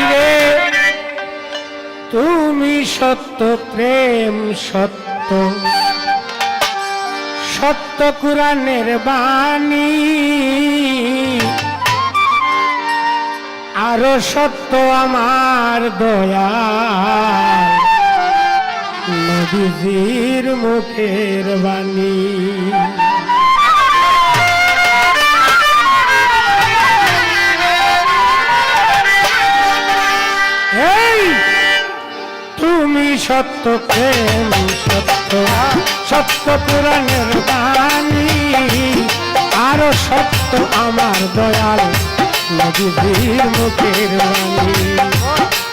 রে তুমি সত্য, প্রেম সত্য। সত্য কুরানের বাণী। আরও সত্য আমার দয়া নবীজির মুখের বাণী। সত্য প্রেম, সত্য সত্য পুরাণের বাণী। আরও সত্য আমার দয়াল নদীর মুখের বাণী।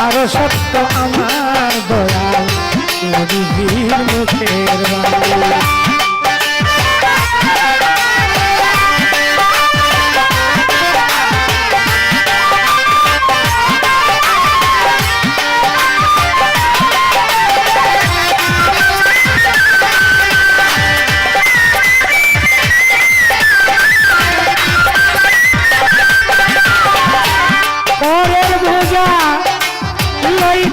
আরও সত্য আমার দয়াল নদীর মুখের বাণী।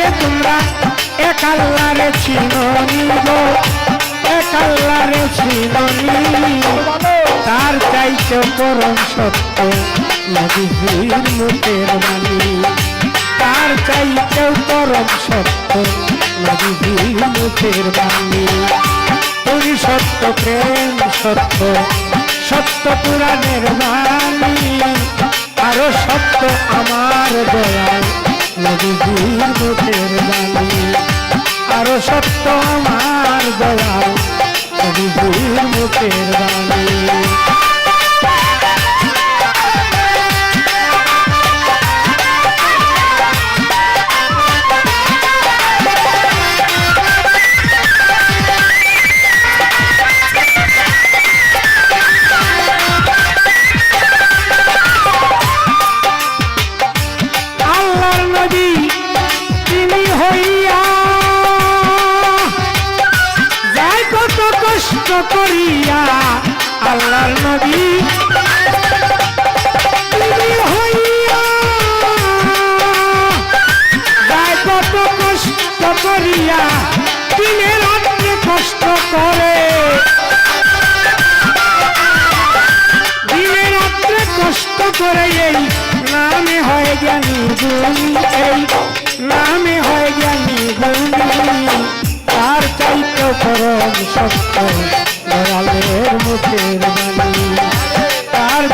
মানুষের তোমরা এক আল্লাহরে চিননি গো এক আল্লাহরে চিননি। তার চাইতে পরম সত্য নদীর মুখের বাণী তার চাইতে পরম সত্য নদীর মুখের বাণী তুমি সত্য প্রেম সত্য সত্য পুরাণের বাণী। আরও সত্য আমার দয়াল নদীর মুখের বাণী আরও সত্য আমার দয়াল নদীর মুখের বাণী করিয়া আল্লাহ নবী।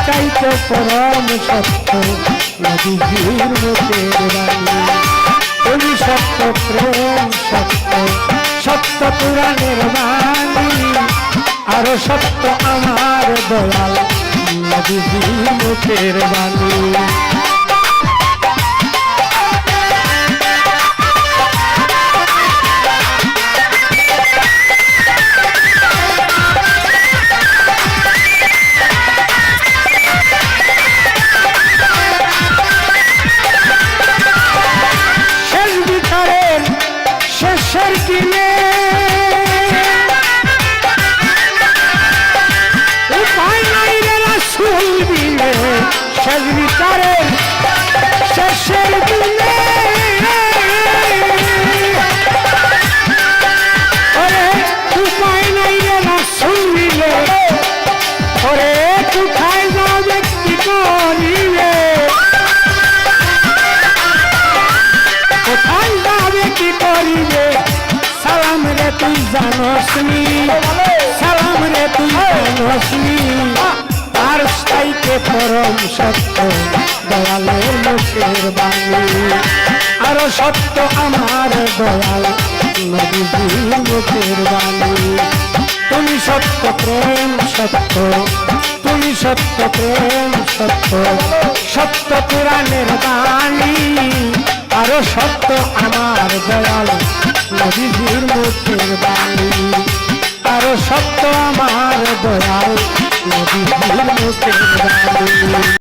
তার তো পরম সত্য নদীজির মুখের বাণী। তুমি সত্য, প্রেম সত্য সত্য পুরাণের বাণী। আরও সত্য আমার দয়াল নদীজির মুখের বাণী। শেষের দিনে উপায় নাই রে রাসূল বিনে শেষ বিচারের শেষের দিনে। ওরে, উপায় নাই রে রাসূল বিনে ওরে কোথায় যাবে কি করিবে কোথায় যাবে কি করিবে? সালাম রে তুই জানসনি সালাম রে তুই জানসনি আর চাইতে পরম সত্য দয়ালের মুখের বাণী। আরও সত্য আমার দয়াল নদীজির মুখের বাণী। তুমি সত্য, প্রেম সত্য, তুমি সত্য, প্রেম সত্য সত্য পুরাণের বাণী। আরও সত্য আমার দয়াল নদীজির মুখের বাণী। আরও সত্য আমার দয়াল নদীজির মুখের বাণী।